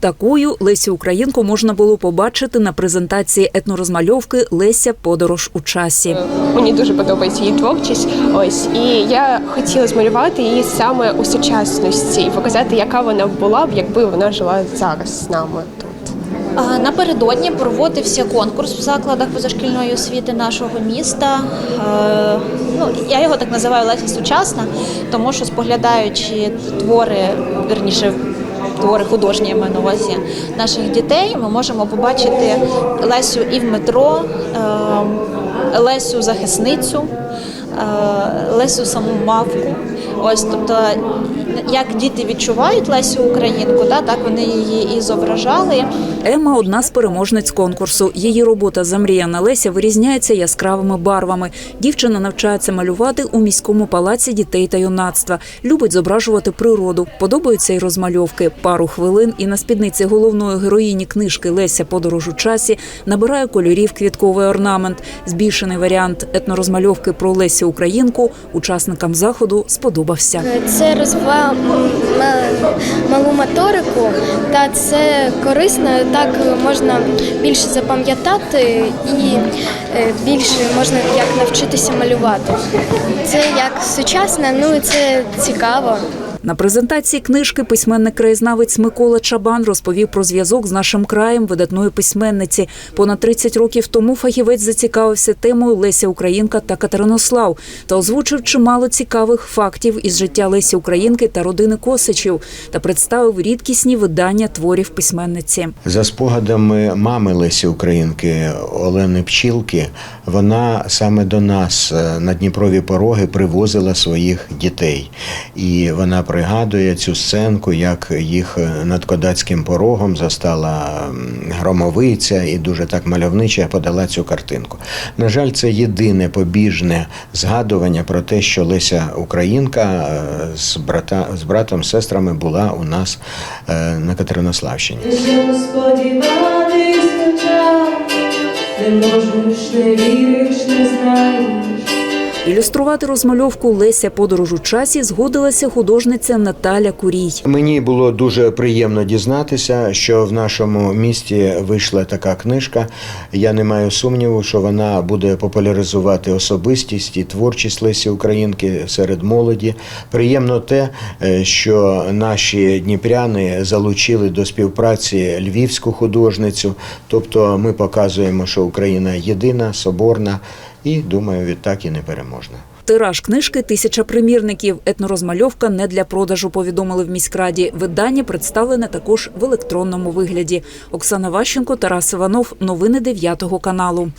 Такою Лесю Українку можна було побачити на презентації етнорозмальовки Леся Подорож у часі. Мені дуже подобається її творчість. Ось і я хотіла змалювати її саме у сучасності і показати, яка вона була б, якби вона жила зараз з нами тут. Напередодні проводився конкурс в закладах позашкільної освіти нашого міста. Ну, я його так називаю Леся Сучасна, тому що споглядаючи твори, верніше, твори художні я маю на увазі наших дітей, ми можемо побачити Лесю і в метро, е, Лесю захисницю, Лесю саму мавку. Ось тобто, як діти відчувають Лесю Українку, да, так вони її і зображали. Ема одна з переможниць конкурсу. Її робота Замріяна Леся вирізняється яскравими барвами. Дівчина навчається малювати у міському палаці дітей та юнацтва. Любить зображувати природу. Подобаються й розмальовки. Пару хвилин і на спідниці головної героїні книжки Леся Подорож у часі набирає кольорів квітковий орнамент. Збільшений варіант етнорозмальовки про Лесю Українку учасникам заходу сподобався. Це розвиває малу моторику, та це корисно. Так можна більше запам'ятати і е, більше можна як навчитися малювати. Це як сучасне, ну це цікаво. На презентації книжки письменник-краєзнавець Микола Чабан розповів про зв'язок з нашим краєм видатної письменниці. Понад 30 років тому фахівець зацікавився темою Леся Українка та Катеринослав та озвучив чимало цікавих фактів із життя Лесі Українки та родини Косичів та представив рідкісні видання творів письменниці. За спогадами мами Лесі Українки Олени Пчілки, вона саме до нас е, на Дніпрові пороги привозила своїх дітей. І вона пригадує цю сценку, як їх над кодацьким порогом застала громовиця і дуже так мальовниче подала цю картинку. На жаль, це єдине побіжне згадування про те, що Леся Українка е, з, брата, з братом, сестрами була у нас е, на Катеринославщині. Не можеш, не віриш, не знаєш. Ілюструвати розмальовку Леся подорож у часі згодилася художниця Наталя Курій. Мені було дуже приємно дізнатися, що в нашому місті вийшла така книжка. Я не маю сумніву, що вона буде популяризувати особистість і творчість Лесі Українки серед молоді. Приємно те, е, що наші дніпряни залучили до співпраці львівську художницю. Тобто ми показуємо, що Україна єдина, соборна і думаю, відтак і непереможна. Тираж книжки тисяча примірників. Етнорозмальовка не для продажу. Повідомили в міськраді. Видання представлене також в електронному вигляді. Оксана Ващенко, Тарас Іванов. Новини 9 каналу.